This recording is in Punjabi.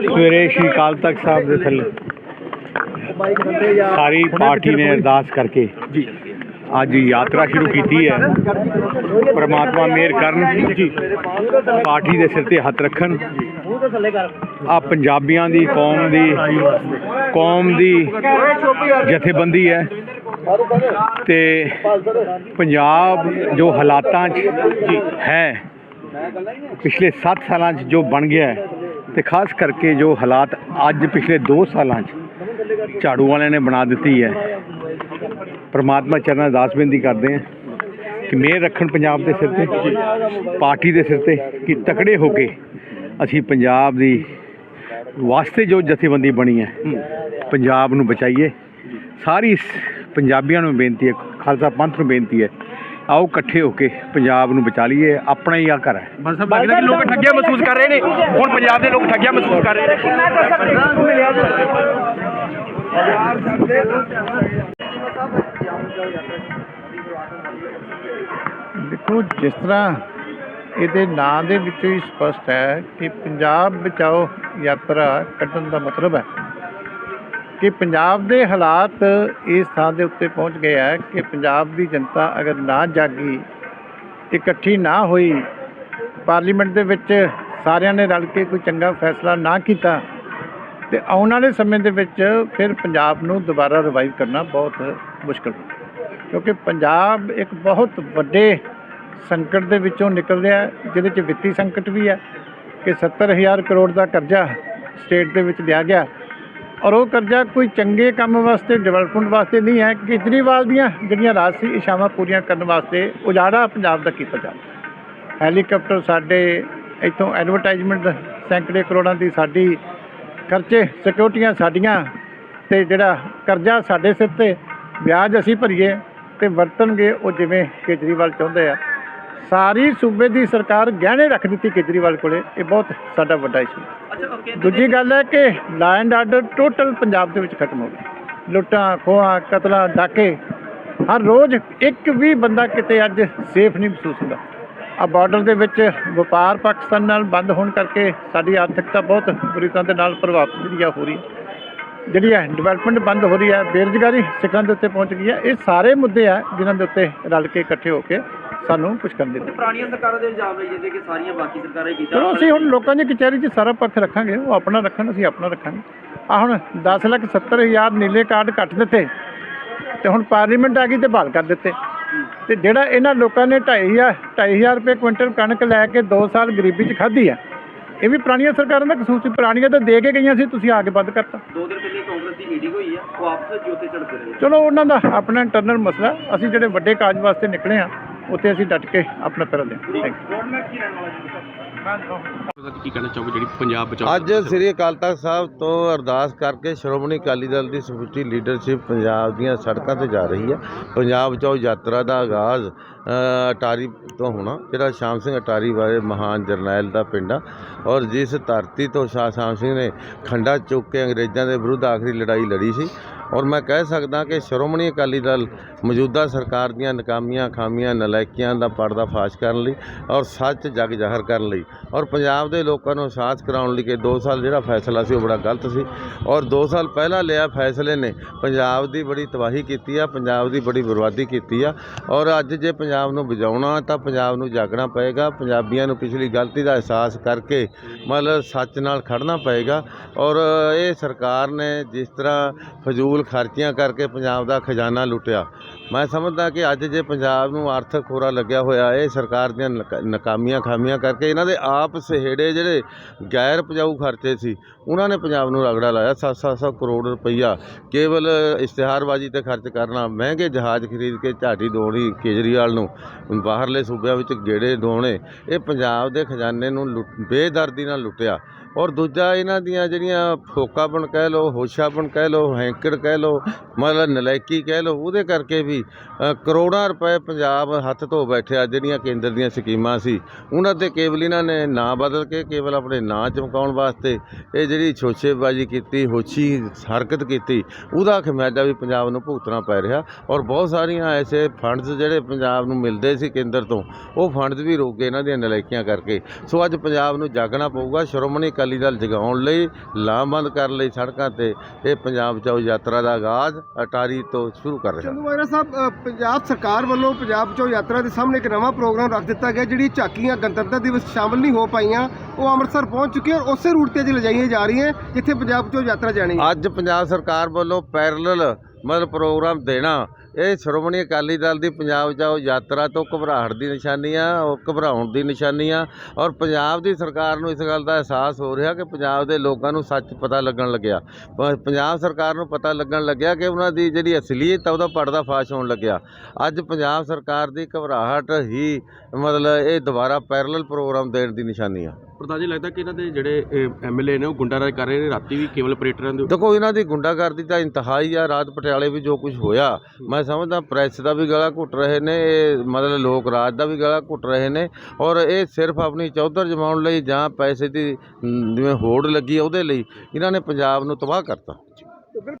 ਸਵੇਰੇ ਸ਼੍ਰੀ ਅਕਾਲ ਤਖਤ ਸਾਹਿਬ ਦੇ ਥੱਲੇ। ਸਾਰੀ ਪਾਰਟੀ ਨੇ ਅਰਦਾਸ ਕਰਕੇ ਜੀ। ਅੱਜ ਯਾਤਰਾ ਸ਼ੁਰੂ ਕੀਤੀ ਹੈ। ਪ੍ਰਮਾਤਮਾ ਮਿਹਰ ਕਰਨ ਜੀ ਪਾਰਟੀ ਦੇ ਸਿਰ ਤੇ ਹੱਥ ਰੱਖਣ। ਆ ਪੰਜਾਬੀਆਂ ਦੀ ਕੌਮ ਦੀ ਕੌਮ ਦੀ ਜਥੇਬੰਦੀ ਹੈ। ਤੇ ਪੰਜਾਬ ਜੋ ਹਾਲਾਤਾਂ 'ਚ ਹੈ ਪਿਛਲੇ 7 ਸਾਲਾਂ 'ਚ ਜੋ ਬਣ ਗਿਆ ਹੈ ਤੇ ਖਾਸ ਕਰਕੇ ਜੋ ਹਾਲਾਤ ਅੱਜ ਪਿਛਲੇ 2 ਸਾਲਾਂ 'ਚ ਝਾੜੂ ਵਾਲਿਆਂ ਨੇ ਬਣਾ ਦਿੱਤੀ ਹੈ, ਪ੍ਰਮਾਤਮਾ ਚਰਨਾਂ ਅਰਦਾਸ ਬੇਨਤੀ ਕਰਦੇ ਹਾਂ ਕਿ ਮਿਹਰ ਰੱਖਣ ਪੰਜਾਬ ਦੇ ਸਿਰ ਤੇ, ਪਾਰਟੀ ਦੇ ਸਿਰ ਤੇ, ਕਿ ਤਕੜੇ ਹੋ ਕੇ ਅਸੀਂ ਪੰਜਾਬ ਦੀ ਵਾਸਤੇ ਜੋ ਜਥੇਬੰਦੀ ਬਣੀ ਹੈ, ਪੰਜਾਬ ਨੂੰ ਬਚਾਈਏ। ਸਾਰੀ ਸ- ਪੰਜਾਬੀਆਂ ਨੂੰ ਬੇਨਤੀ ਹੈ, ਖਾਲਸਾ ਪੰਥ ਨੂੰ ਬੇਨਤੀ ਹੈ ਆਓ ਇਕੱਠੇ ਹੋ ਕੇ ਪੰਜਾਬ ਨੂੰ ਬਚਾ ਲਈਏ ਆਪਣਾ ਹੀ ਆ ਘਰ ਹੈ। ਬਸ ਸਾਹਿਬ ਲੱਗਦਾ ਕਿ ਲੋਕ ਠੱਗਿਆ ਮਹਿਸੂਸ ਕਰ ਰਹੇ ਨੇ? ਹੁਣ ਪੰਜਾਬ ਦੇ ਲੋਕ ਠੱਗਿਆ ਮਹਿਸੂਸ ਕਰ ਰਹੇ ਨੇ। ਦੇਖੋ ਜਿਸ ਤਰ੍ਹਾਂ ਇਹਦੇ ਨਾਂ ਦੇ ਵਿੱਚੋਂ ਹੀ ਸਪਸ਼ਟ ਹੈ ਕਿ ਪੰਜਾਬ ਬਚਾਓ ਯਾਤਰਾ ਕੱਢਣ ਦਾ ਮਤਲਬ ਹੈ। ਕਿ ਪੰਜਾਬ ਦੇ ਹਾਲਾਤ ਇਸ ਥਾਂ ਦੇ ਉੱਤੇ ਪਹੁੰਚ ਗਏ ਹੈ ਕਿ ਪੰਜਾਬ ਦੀ ਜਨਤਾ ਅਗਰ ਨਾ ਜਾਗੀ, ਇਕੱਠੀ ਨਾ ਹੋਈ, ਪਾਰਲੀਮੈਂਟ ਦੇ ਵਿੱਚ ਸਾਰਿਆਂ ਨੇ ਰਲ ਕੇ ਕੋਈ ਚੰਗਾ ਫੈਸਲਾ ਨਾ ਕੀਤਾ ਤੇ ਆਉਣ ਵਾਲੇ ਸਮੇਂ ਦੇ ਵਿੱਚ ਫਿਰ ਪੰਜਾਬ ਨੂੰ ਦੁਬਾਰਾ ਰਿਵਾਈਵ ਕਰਨਾ ਬਹੁਤ ਮੁਸ਼ਕਲ ਹੋਵੇਗਾ ਕਿਉਂਕਿ ਪੰਜਾਬ ਇੱਕ ਬਹੁਤ ਵੱਡੇ ਸੰਕਟ ਦੇ ਵਿੱਚੋਂ ਨਿਕਲ ਰਿਹਾ ਜਿਹਦੇ 'ਚ ਵਿੱਤੀ ਸੰਕਟ ਵੀ ਹੈ ਕਿ 70000 ਕਰੋੜ ਦਾ ਕਰਜ਼ਾ ਸਟੇਟ ਦੇ ਵਿੱਚ ਲਿਆ ਗਿਆ। ਔਰ ਉਹ ਕਰਜ਼ਾ ਕੋਈ ਚੰਗੇ ਕੰਮ ਵਾਸਤੇ ਡਿਵੈਲਪਮੈਂਟ ਵਾਸਤੇ ਨਹੀਂ ਹੈ, ਕੇਜਰੀਵਾਲ ਦੀਆਂ ਜਿਹੜੀਆਂ ਰਾਜਸੀ ਇਸ਼ਾਵਾਂ ਪੂਰੀਆਂ ਕਰਨ ਵਾਸਤੇ ਉਜਾੜਾ ਪੰਜਾਬ ਦਾ ਕੀਤਾ ਜਾਂਦਾ ਹੈਲੀਕਾਪਟਰ ਸਾਡੇ ਇੱਥੋਂ ਐਡਵਰਟਾਈਜ਼ਮੈਂਟ ਸੈਂਕੜੇ ਕਰੋੜਾਂ ਦੀ ਸਾਡੀ ਖਰਚੇ ਸਿਕਿਉਰਟੀਆਂ ਸਾਡੀਆਂ ਤੇ ਜਿਹੜਾ ਕਰਜ਼ਾ ਸਾਡੇ ਸਿਰ ਤੇ, ਵਿਆਜ ਅਸੀਂ ਭਰੀਏ ਤੇ ਵਰਤਣਗੇ ਉਹ ਜਿਵੇਂ ਕੇਜਰੀਵਾਲ ਚਾਹੁੰਦੇ ਆ। ਸਾਰੀ ਸੂਬੇ ਦੀ ਸਰਕਾਰ ਗਹਿਣੇ ਰੱਖ ਦਿੱਤੀ ਕੇਜਰੀਵਾਲ ਕੋਲੇ। ਇਹ ਬਹੁਤ ਸਾਡਾ ਵੱਡਾ ਇਸ਼ੂ ਦੂਜੀ ਗੱਲ ਹੈ ਕਿ law and order total Punjab ਦੇ ਵਿੱਚ ਖਤਮ ਹੋ ਗਿਆ ਲੁੱਟਾਂ ਖੋਹਾਂ ਕਤਲਾਂ ਡਾਕੇ ਹਰ ਰੋਜ਼ ਇੱਕ ਵੀ ਬੰਦਾ ਕਿਤੇ ਅੱਜ ਸੇਫ ਨਹੀਂ ਮਹਿਸੂਸ ਹੁੰਦਾ। ਆ ਬਾਰਡਰ ਦੇ ਵਿੱਚ ਵਪਾਰ ਪਾਕਿਸਤਾਨ ਨਾਲ ਬੰਦ ਹੋਣ ਕਰਕੇ ਸਾਡੀ ਆਰਥਿਕਤਾ ਬਹੁਤ ਬੁਰੀ ਤਰ੍ਹਾਂ ਦੇ ਨਾਲ ਪ੍ਰਭਾਵਿਤ ਜਿਹੜੀ ਆ ਹੋ ਰਹੀ ਹੈ। ਜਿਹੜੀ ਹੈ ਡਿਵੈਲਪਮੈਂਟ ਬੰਦ ਹੋ ਰਹੀ ਹੈ ਬੇਰੁਜ਼ਗਾਰੀ ਸਿਖਰਾਂ ਦੇ ਉੱਤੇ ਪਹੁੰਚ ਗਈ ਹੈ। ਇਹ ਸਾਰੇ ਮੁੱਦੇ ਆ ਜਿਨ੍ਹਾਂ ਦੇ ਉੱਤੇ ਰਲ ਕੇ ਇਕੱਠੇ ਹੋ ਕੇ ਸਾਨੂੰ ਕੁਝ ਕਰਨ ਦੇ ਪੁਰਾਣੀਆਂ ਸਰਕਾਰਾਂ ਦੇ ਇਲਜ਼ਾਮ ਲਈ ਜਾਂਦੇ ਕਿ ਸਾਰੀਆਂ ਬਾਕੀ ਸਰਕਾਰਾਂ ਹੀ ਕੀਤਾ। ਚਲੋ ਅਸੀਂ ਹੁਣ ਲੋਕਾਂ ਦੀ ਕਚਹਿਰੀ 'ਚ ਸਾਰਾ ਪੱਖ ਰੱਖਾਂਗੇ ਉਹ ਆਪਣਾ ਰੱਖਣ ਅਸੀਂ ਆਪਣਾ ਰੱਖਾਂਗੇ। ਆ ਹੁਣ 10 ਲੱਖ 70 ਹਜ਼ਾਰ ਨੀਲੇ ਕਾਰਡ ਕੱਟ ਦਿੱਤੇ ਤੇ ਹੁਣ ਪਾਰਲੀਮੈਂਟ ਆ ਗਈ ਤੇ ਬਹਾਲ ਕਰ ਦਿੱਤੇ। ਤੇ ਜਿਹੜਾ ਇਹਨਾਂ ਲੋਕਾਂ ਨੇ 2.5 2.5000 ਰੁਪਏ ਕੁਇੰਟਲ ਕਣਕ ਲੈ ਕੇ 2 ਸਾਲ ਗਰੀਬੀ 'ਚ ਖਾਧੀ ਆ ਇਹ ਵੀ ਪੁਰਾਣੀਆਂ ਸਰਕਾਰਾਂ ਦਾ ਕਸੂਰ ਸੀ ਪੁਰਾਣੀਆਂ ਤਾਂ ਦੇ ਕੇ ਗਈਆਂ ਸੀ ਤੁਸੀਂ ਆ ਕੇ ਬੰਦ ਕਰਤਾ। ਦੋ ਦਿਨ ਪਹਿਲੇ ਕਾਂਗਰਸ ਦੀ ਮੀਟਿੰਗ ਹੋਈ ਆ ਉਹ ਆਪਸ ਵਿੱਚ ਉੱਤੇ ਝੜਪਦੇ ਰਹੇ। ਚਲੋ ਉਹਨਾਂ ਦਾ ਆਪਣਾ ਇੰਟਰਨਲ ਮਸਲਾ ਅਸੀਂ ਜਿਹੜੇ ਵੱਡੇ ਕਾਜ ਵਾਸਤੇ ਨਿਕਲੇ ਆ ਉੱਥੇ ਅਸੀਂ ਡਟ ਕੇ ਆਪਣਾ ਪਹਿਰਾ ਦੇਵਾਂਗੇ ਕੀ ਕਹਿਣਾ ਚਾਹੋਗੇ ਜਿਹੜੀ ਪੰਜਾਬ ਬਚਾਓ ਅੱਜ ਸ੍ਰੀ ਅਕਾਲ ਤਖਤ ਸਾਹਿਬ ਤੋਂ ਅਰਦਾਸ ਕਰਕੇ ਸ਼੍ਰੋਮਣੀ ਅਕਾਲੀ ਦਲ ਦੀ ਸਮੁੱਚੀ ਲੀਡਰਸ਼ਿਪ ਪੰਜਾਬ ਦੀਆਂ ਸੜਕਾਂ ਤੇ ਜਾ ਰਹੀ ਹੈ। ਪੰਜਾਬ ਚੋਂ ਯਾਤਰਾ ਦਾ ਆਗਾਜ਼ ਅਟਾਰੀ ਤੋਂ ਹੋਣਾ, ਜਿਹੜਾ ਸ਼ਾਮ ਸਿੰਘ ਅਟਾਰੀ ਵਾਲੇ ਮਹਾਨ ਜਰਨੈਲ ਦਾ ਪਿੰਡ ਆ। ਔਰ ਜਿਸ ਧਰਤੀ ਤੋਂ ਸ਼ਾਹ ਸ਼ਾਮ ਸਿੰਘ ਨੇ ਖੰਡਾ ਚੁੱਕ ਕੇ ਅੰਗਰੇਜ਼ਾਂ ਦੇ ਵਿਰੁੱਧ ਆਖਰੀ ਲੜਾਈ ਲੜੀ ਸੀ ਔਰ ਮੈਂ ਕਹਿ ਸਕਦਾ ਕਿ ਸ਼੍ਰੋਮਣੀ ਅਕਾਲੀ ਦਲ ਮੌਜੂਦਾ ਸਰਕਾਰ ਦੀਆਂ ਨਾਕਾਮੀਆਂ, ਖਾਮੀਆਂ, ਨਲਾਇਕੀਆਂ ਦਾ ਪਰਦਾ ਫਾਸ਼ ਕਰਨ ਲਈ ਔਰ ਸੱਚ ਜਗ ਜ਼ਾਹਰ ਕਰਨ ਲਈ ਔਰ ਪੰਜਾਬ ਦੇ ਲੋਕਾਂ ਨੂੰ ਅਹਿਸਾਸ ਕਰਾਉਣ ਲਈ ਕਿ 2 ਸਾਲ ਜਿਹੜਾ ਫੈਸਲਾ ਸੀ ਉਹ ਬੜਾ ਗਲਤ ਸੀ ਔਰ 2 ਸਾਲ ਪਹਿਲਾਂ ਲਿਆ ਫੈਸਲੇ ਨੇ, ਪੰਜਾਬ ਦੀ ਬੜੀ ਤਬਾਹੀ ਕੀਤੀ ਆ, ਪੰਜਾਬ ਦੀ ਬੜੀ ਬਰਬਾਦੀ ਕੀਤੀ ਆ ਔਰ ਅੱਜ ਜੇ ਪੰਜਾਬ ਨੂੰ ਬਚਾਉਣਾ ਤਾਂ ਪੰਜਾਬ ਨੂੰ ਜਾਗਣਾ ਪਏਗਾ, ਪੰਜਾਬੀਆਂ ਨੂੰ ਪਿਛਲੀ ਗਲਤੀ ਦਾ ਅਹਿਸਾਸ ਕਰਕੇ ਮਤਲਬ ਸੱਚ ਨਾਲ ਖੜਨਾ ਪਏਗਾ ਔਰ ਇਹ ਸਰਕਾਰ ਨੇ ਜਿਸ ਤਰ੍ਹਾਂ ਫਜ਼ੂਲ ਖਰਚੀਆਂ ਕਰਕੇ ਪੰਜਾਬ ਦਾ ਖਜ਼ਾਨਾ ਲੁੱਟਿਆ। ਮੈਂ ਸਮਝਦਾ ਕਿ ਅੱਜ ਜੇ ਪੰਜਾਬ ਨੂੰ ਆਰਥਿਕ ਖੋਰਾ ਲੱਗਿਆ ਹੋਇਆ, ਇਹ ਸਰਕਾਰ ਦੀਆਂ ਨਕ- ਨਾਕਾਮੀਆਂ ਖਾਮੀਆਂ ਕਰਕੇ ਇਹਨਾਂ ਦੇ ਆਪ ਸਹੇੜੇ ਜਿਹੜੇ ਗੈਰ ਪਜਾਊ ਖਰਚੇ ਸੀ, ਉਹਨਾਂ ਨੇ ਪੰਜਾਬ ਨੂੰ ਰਗੜਾ ਲਾਇਆ। 7-700 ਕਰੋੜ ਰੁਪਈਆ ਕੇਵਲ ਇਸ਼ਤਿਹਾਰਬਾਜ਼ੀ ਤੇ ਖਰਚ ਕਰਨਾ, ਮਹਿੰਗੇ ਜਹਾਜ਼ ਖਰੀਦ ਕੇ ਝਾਟੀ ਦੋਣੀ ਕੇਜਰੀਵਾਲ ਨੂੰ, ਬਾਹਰਲੇ ਸੂਬਿਆਂ ਵਿੱਚ ਗੇੜੇ ਦੋਣੇ ਇਹ ਪੰਜਾਬ ਦੇ ਖਜ਼ਾਨੇ ਨੂੰ ਲੁੱਟ- ਬੇਦਰਦੀ ਨਾਲ ਲੁੱਟਿਆ। ਔਰ ਦੂਜਾ ਇਹਨਾਂ ਦੀਆਂ ਜਿਹੜੀਆਂ ਫੋਕਾਪਣ ਕਹਿ ਲਓ ਹੋਸ਼ਾਪਣ ਕਹਿ ਲਓ, ਹੈਂਕੜ ਕਹਿ ਕਹਿ ਲਓ, ਮਤਲਬ ਨਲਾਇਕੀ ਕਹਿ ਲਓ, ਉਹਦੇ ਕਰਕੇ ਵੀ ਕਰੋੜਾਂ ਰੁਪਏ ਪੰਜਾਬ ਹੱਥ ਧੋ ਬੈਠਿਆ ਜਿਹੜੀਆਂ ਕੇਂਦਰ ਦੀਆਂ ਸਕੀਮਾਂ ਸੀ। ਉਹਨਾਂ ਤੇ ਕੇਵਲ ਇਹਨਾਂ ਨੇ ਨਾਂ ਬਦਲ ਕੇ, ਕੇਵਲ ਆਪਣੇ ਨਾਂ ਚਮਕਾਉਣ ਵਾਸਤੇ ਇਹ ਜਿਹੜੀ ਛੋਛੇਬਾਜ਼ੀ ਕੀਤੀ, ਹੋਛੀ ਹਰਕਤ ਕੀਤੀ, ਉਹਦਾ ਖਮਿਆਜਾ ਵੀ ਪੰਜਾਬ ਨੂੰ ਭੁਗਤਣਾ ਪੈ ਰਿਹਾ। ਔਰ ਬਹੁਤ ਸਾਰੀਆਂ ਐਸੇ ਫੰਡਸ ਜਿਹੜੇ ਪੰਜਾਬ ਨੂੰ ਮਿਲਦੇ ਸੀ ਕੇਂਦਰ ਤੋਂ, ਉਹ ਫੰਡਸ ਵੀ ਰੋਕ ਗਏ ਇਹਨਾਂ ਦੀਆਂ ਨਲਾਇਕੀਆਂ ਕਰਕੇ। ਸੋ ਅੱਜ ਪੰਜਾਬ ਨੂੰ ਜਾਗਣਾ ਪਊਗਾ, ਸ਼੍ਰੋਮਣੀ ਅਕਾਲੀ ਦਲ ਜਗਾਉਣ ਲਈ, ਲਾਮਬੰਦ ਕਰਨ ਲਈ ਸੜਕਾਂ ਤੇ ਇਹ ਪੰਜਾਬ ਬਚਾਓ ਯਾਤਰਾ ਦਾ ਆਗਾਜ਼ ਅਟਾਰੀ ਤੋਂ ਸ਼ੁਰੂ ਕਰ ਰਿਹਾ ਚੰਦੂ ਮਾਜਰਾ ਸਾਹਿਬ ਅ, ਪੰਜਾਬ ਸਰਕਾਰ ਵੱਲੋਂ ਪੰਜਾਬ ਚੋਂ ਯਾਤਰਾ ਦੇ ਸਾਹਮਣੇ ਇੱਕ ਨਵਾਂ ਪ੍ਰੋਗਰਾਮ ਰੱਖ ਦਿੱਤਾ ਗਿਆ ਜਿਹੜੀ ਝਾਕੀਆਂ ਗਣਤੰਤਰ ਦਿਵਸ ਸ਼ਾਮਲ ਨਹੀਂ ਹੋ ਪਾਈਆਂ ਉਹ ਅੰਮ੍ਰਿਤਸਰ ਪਹੁੰਚ ਚੁੱਕੀਆਂ ਔਰ ਉਸੇ ਰੂਟ ਤੇ ਅੱਜ ਲਿਜਾਈਆਂ ਜਾ ਰਹੀਆਂ ਜਿੱਥੇ ਪੰਜਾਬ ਚੋਂ ਯਾਤਰਾ ਜਾਣੀ ਹੈ। ਅੱਜ ਪੰਜਾਬ ਸਰਕਾਰ ਵੱਲੋਂ ਪੈਰਲਲ ਮਤਲਬ ਪ੍ਰੋਗਰਾਮ ਦੇਣਾ ਇਹ ਸ਼੍ਰੋਮਣੀ ਅਕਾਲੀ ਦਲ ਦੀ ਪੰਜਾਬ ਜਾਓ ਯਾਤਰਾ ਤੋਂ ਘਬਰਾਹਟ ਦੀ ਨਿਸ਼ਾਨੀ ਆ, ਉਹ ਘਬਰਾਉਣ ਦੀ ਨਿਸ਼ਾਨੀ ਆ ਔਰ ਪੰਜਾਬ ਦੀ ਸਰਕਾਰ ਨੂੰ ਇਸ ਗੱਲ ਦਾ ਅਹਿਸਾਸ ਹੋ ਰਿਹਾ ਕਿ ਪੰਜਾਬ ਦੇ ਲੋਕਾਂ ਨੂੰ ਸੱਚ ਪਤਾ ਲੱਗਣ ਲੱਗਿਆ। ਪ- ਪੰਜਾਬ ਸਰਕਾਰ ਨੂੰ ਪਤਾ ਲੱਗਣ ਲੱਗਿਆ ਕਿ ਉਹਨਾਂ ਦੀ ਜਿਹੜੀ ਅਸਲੀਅਤ ਆ, ਉਹਦਾ ਪਰਦਾ ਫਾਸ਼ ਹੋਣ ਲੱਗਿਆ। ਅੱਜ ਪੰਜਾਬ ਸਰਕਾਰ ਦੀ ਘਬਰਾਹਟ ਹੀ ਮਤਲਬ ਇਹ ਦੁਬਾਰਾ ਪੈਰਲਲ ਪ੍ਰੋਗਰਾਮ ਦੇਣ ਦੀ ਨਿਸ਼ਾਨੀ ਆ। ਪ੍ਰਧਾਨ ਜੀ, ਲੱਗਦਾ ਕਿ ਇਹਨਾਂ ਦੇ ਜਿਹੜੇ ਐਮਐਲਏ ਨੇ, ਉਹ ਗੁੰਡਾਰਾਜ ਕਰ ਰਹੇ ਨੇ, ਰਾਤੀ ਵੀ ਕੇਵਲ ਆਪਰੇਟਰਾਂ ਦੇ ਦੇਖੋ, ਇਹਨਾਂ ਦੀ ਗੁੰਡਾਗਰਦੀ ਤਾਂ ਇੰਤਹਾਈ ਆ, ਰਾਤ ਪਟਿਆਲੇ ਵੀ ਜੋ ਕੁਝ ਹੋਇਆ। ਮੈਂ ਸਮਝਦਾ ਪ੍ਰੈਸ ਦਾ ਵੀ ਗਲਾ ਘੁੱਟ ਰਹੇ ਨੇ, ਇਹ ਮਤਲਬ ਲੋਕ ਰਾਜ ਦਾ ਵੀ ਗਲਾ ਘੁੱਟ ਰਹੇ ਨੇ, ਔਰ ਇਹ ਸਿਰਫ ਆਪਣੀ ਚੌਧਰ ਜਮਾਉਣ ਲਈ ਜਾਂ ਪੈਸੇ ਦੀ ਜਿਵੇਂ ਹੋੜ ਲੱਗੀ ਆ, ਉਹਦੇ ਲਈ ਇਹਨਾਂ ਨੇ ਪੰਜਾਬ ਨੂੰ ਤਬਾਹ ਕਰਤਾ।